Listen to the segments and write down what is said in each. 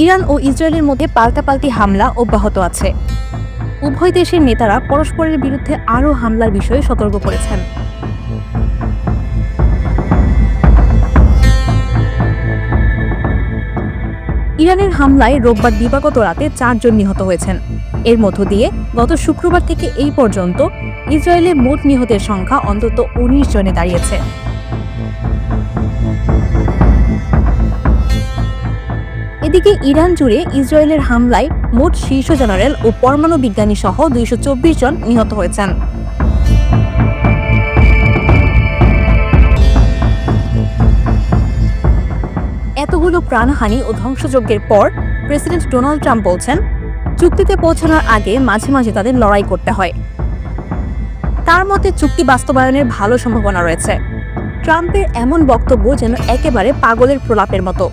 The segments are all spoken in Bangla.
ইরান ও ইসরায়েলের মধ্যে পাল্টাপাল্টি হামলা অব্যাহত আছে। উভয় দেশের নেতারা পরস্পরের বিরুদ্ধে আরও হামলার বিষয়ে সতর্ক করেছেন। ইরানের হামলায় রোববার দিবাগত রাতে চারজন নিহত হয়েছেন। এর মধ্য দিয়ে গত শুক্রবার থেকে এই পর্যন্ত ইসরায়েলে মোট নিহতের সংখ্যা অন্তত উনিশ জনে দাঁড়িয়েছে। এদিকে ইরান জুড়ে ইসরায়েলের হামলায় মোট শীর্ষ জেনারেল ও পরমাণু বিজ্ঞানী সহ দুইশো চব্বিশ জন নিহত হয়েছেন। এতগুলো প্রাণহানি ও ধ্বংসযজ্ঞের পর প্রেসিডেন্ট ডোনাল্ড ট্রাম্প বলছেন, চুক্তিতে পৌঁছানোর আগে মাঝে মাঝে তাদের লড়াই করতে হয়। তার মতে, চুক্তি বাস্তবায়নের ভালো সম্ভাবনা রয়েছে। ট্রাম্পের এমন বক্তব্য যেন একেবারে পাগলের প্রলাপের মতো।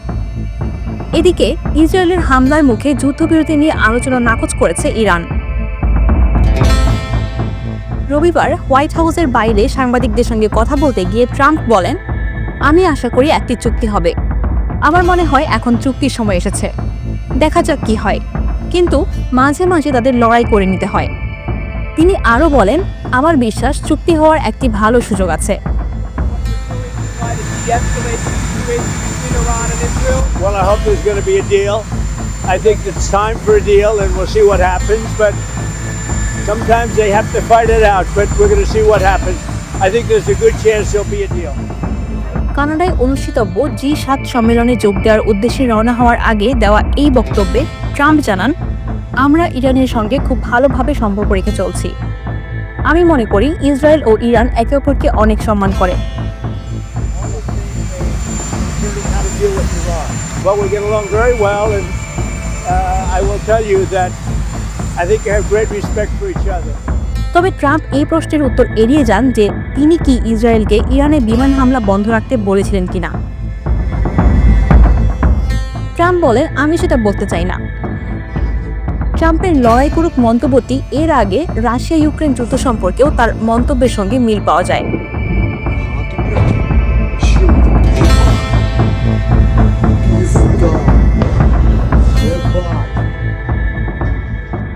এদিকে ইসরায়েলের হামলার মুখে যুদ্ধবিরতি নিয়ে আলোচনা নাকচ করেছে ইরান। রবিবার হোয়াইট হাউসের বাইরে সাংবাদিকদের সঙ্গে কথা বলতে গিয়ে ট্রাম্প বলেন, আমি আশা করি একটি চুক্তি হবে। আমার মনে হয় এখন চুক্তির সময় এসেছে। দেখা যাক কি হয়। কিন্তু মাঝে মাঝে তাদের লড়াই করে নিতে হয়। তিনি আরও বলেন, আমার বিশ্বাস চুক্তি হওয়ার একটি ভালো সুযোগ আছে। Between Iran and Israel? Well, I hope there's going to be a deal. I think it's time for a deal, and we'll see what happens. But sometimes they have to fight it out. But we're going to see what happens. I think there's a good chance there'll be a deal. কানাডায় অনুষ্ঠিতব্য জি সাত সম্মেলনে যোগ দেওয়ার উদ্দেশ্যে রওনা হওয়ার আগে দেওয়া এই বক্তব্যে ট্রাম্প জানান আমরা ইরানের সঙ্গে খুব ভালোভাবে সম্পর্ক রেখে চলছি আমি মনে করি ইসরায়েল ও ইরান একে অপরকে অনেক সম্মান করে deal with Iran. But we get along very well, and uh, I will tell you that I think I have great respect for each other. তবে ট্রাম্প এই প্রশ্নের উত্তর এড়িয়ে যান যে তিনি কি ইসরায়েলকে ইরানে বিমান হামলা বন্ধ রাখতে বলেছিলেন কিনা ট্রাম্প বলেন আমি সেটা বলতে চাই না ট্রাম্পের লড়াই করুক মন্তব্যটি এর আগে রাশিয়া ইউক্রেন যুদ্ধ সম্পর্কেও তার মন্তব্যের সঙ্গে মিল পাওয়া যায়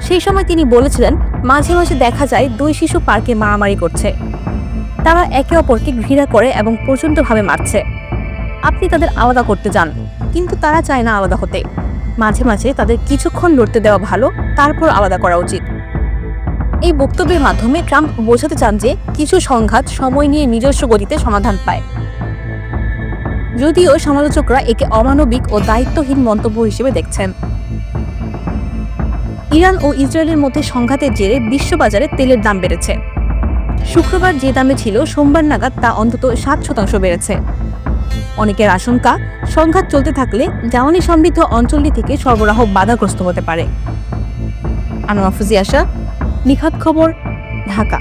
সেই সময় তিনি বলেছিলেন, মাঝে মাঝে দেখা যায় দুই শিশু পার্কে মারামারি করছে। তারা একে অপরকে ঘৃণা করে এবং প্রচণ্ডভাবে মারছে। আপনি তাদের আলাদা করতে যান, কিন্তু তারা চায় না আলাদা হতে। মাঝে মাঝে তাদের কিছুক্ষণ লড়তে দেওয়া ভালো, তারপর আলাদা করা উচিত। এই বক্তব্যের মাধ্যমে ট্রাম্প বোঝাতে চান যে, কিছু সংঘাত সময় নিয়ে নিজস্ব গতিতে সমাধান পায়। যদিও সমালোচকরা একে অমানবিক ও দায়িত্বহীন মন্তব্য হিসেবে দেখছেন। ইরান ও ইসরায়েলের মধ্যে সংঘাতের জেরে বিশ্ববাজারে তেলের দাম বেড়েছে। শুক্রবার যে দামে ছিল সোমবার নাগাদ তা অন্তত সাত শতাংশ বেড়েছে। অনেকের আশঙ্কা, সংঘাত চলতে থাকলে জ্বালানি সমৃদ্ধ অঞ্চলটি থেকে সরবরাহ বাধাগ্রস্ত হতে পারে। আনোয়া ফুজিয়াশা নিখাত খবর, ঢাকা।